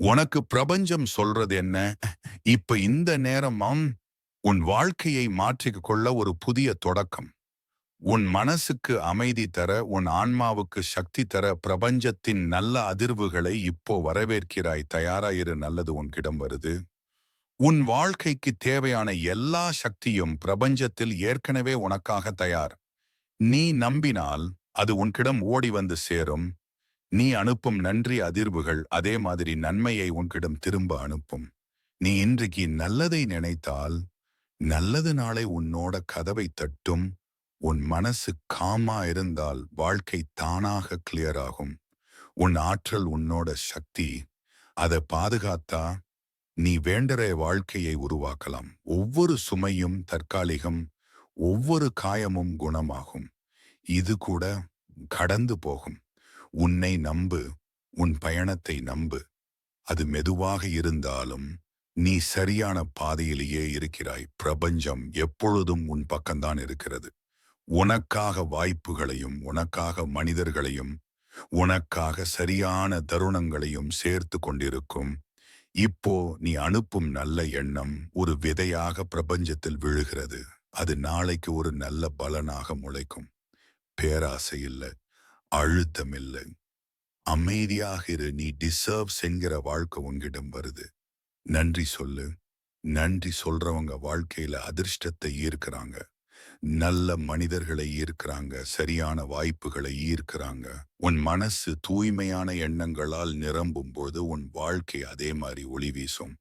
உனக்கு பிரபஞ்சம் சொல்றது என்ன? இப்ப இந்த நேரமாம் உன் வாழ்க்கையை மாற்றிக் கொள்ள ஒரு புதிய தொடக்கம். உன் மனசுக்கு அமைதி தர உன் ஆன்மாவுக்கு சக்தி தர பிரபஞ்சத்தின் நல்ல அதிர்வுகளை இப்போ வரவேற்கிறாய். தயாராயிரு நல்லது உன்கிடம் வருது. உன் வாழ்க்கைக்கு தேவையான எல்லா சக்தியும் பிரபஞ்சத்தில் ஏற்கனவே உனக்காக தயார். நீ நம்பினால் அது உன்கிடம் ஓடி வந்து சேரும். நீ அனுப்பும் நன்றி அதிர்வுகள் அதே மாதிரி நன்மையை உன்கிடம் திரும்ப அனுப்பும். நீ இன்றைக்கு நல்லதை நினைத்தால் நல்லது நாளை உன்னோட கதவை தட்டும் உன் மனசு காமா இருந்தால் வாழ்க்கை தானாக கிளியர் ஆகும். உன் ஆற்றல் உன்னோட சக்தி அதை பாதுகாத்தா நீ வேண்டற வாழ்க்கையை உருவாக்கலாம். ஒவ்வொரு சுமையும் தற்காலிகம் ஒவ்வொரு காயமும் குணமாகும். இது கூட கடந்து போகும். உன்னை நம்பு உன் பயணத்தை நம்பு. அது மெதுவாக இருந்தாலும் நீ சரியான பாதையிலேயே இருக்கிறாய். பிரபஞ்சம் எப்பொழுதும் உன் பக்கம்தான் இருக்கிறது. உனக்காக வாய்ப்புகளையும் உனக்காக மனிதர்களையும் உனக்காக சரியான தருணங்களையும் சேர்த்து கொண்டிருக்கும். இப்போ நீ அனுப்பும் நல்ல எண்ணம் ஒரு விதையாக பிரபஞ்சத்தில் விழுகிறது. அது நாளைக்கு ஒரு நல்ல பலனாக முளைக்கும். பேராசை இல்லை. அழுத்தம் இல்லை அமைதியாக இரு. நீ டிசர்வ் என்கிற வாழ்க்கை உன்கிடம் வருது. நன்றி சொல்லு. நன்றி சொல்றவங்க வாழ்க்கையில அதிர்ஷ்டத்தை ஈர்க்கிறாங்க. நல்ல மனிதர்களை ஈர்க்கிறாங்க. சரியான வாய்ப்புகளை ஈர்க்கிறாங்க. உன் மனசு தூய்மையான எண்ணங்களால் நிரம்பும் போது உன் வாழ்க்கை அதே மாதிரி ஒளி வீசும்.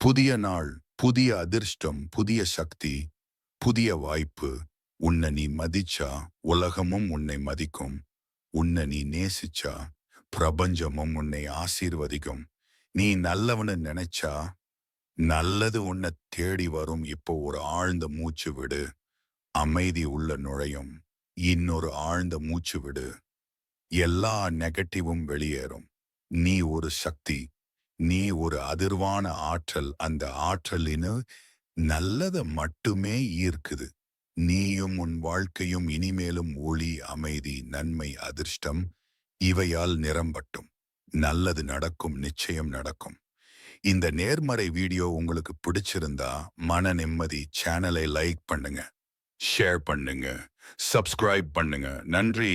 புதிய நாள் புதிய அதிர்ஷ்டம் புதிய சக்தி புதிய வாய்ப்பு உன்னை நீ மதிச்சா உலகமும் உன்னை மதிக்கும். உன்னை நீ நேசிச்சா பிரபஞ்சமும் உன்னை ஆசீர்வதிக்கும். நீ நல்லவனு நினைச்சா நல்லது உன்னை தேடி வரும். இப்போ ஒரு ஆழ்ந்த மூச்சு விடு. அமைதி உள்ள நுழையும். இன்னொரு ஆழ்ந்த மூச்சு விடு. எல்லா நெகட்டிவும் வெளியேறும். நீ ஒரு சக்தி. நீ ஒரு அதிர்வான ஆற்றல். அந்த ஆற்றலினு நல்லதை மட்டுமே ஈர்க்குது. நீயும் உன் வாழ்க்கையும் இனிமேலும் ஒளி அமைதி நன்மை அதிர்ஷ்டம் இவையால் நிரம்பட்டும். நல்லது நடக்கும் நிச்சயம் நடக்கும். இந்த நேர்மறை வீடியோ உங்களுக்கு பிடிச்சிருந்தா மன நிம்மதி சேனலை லைக் பண்ணுங்க ஷேர் பண்ணுங்க சப்ஸ்கிரைப் பண்ணுங்க. நன்றி.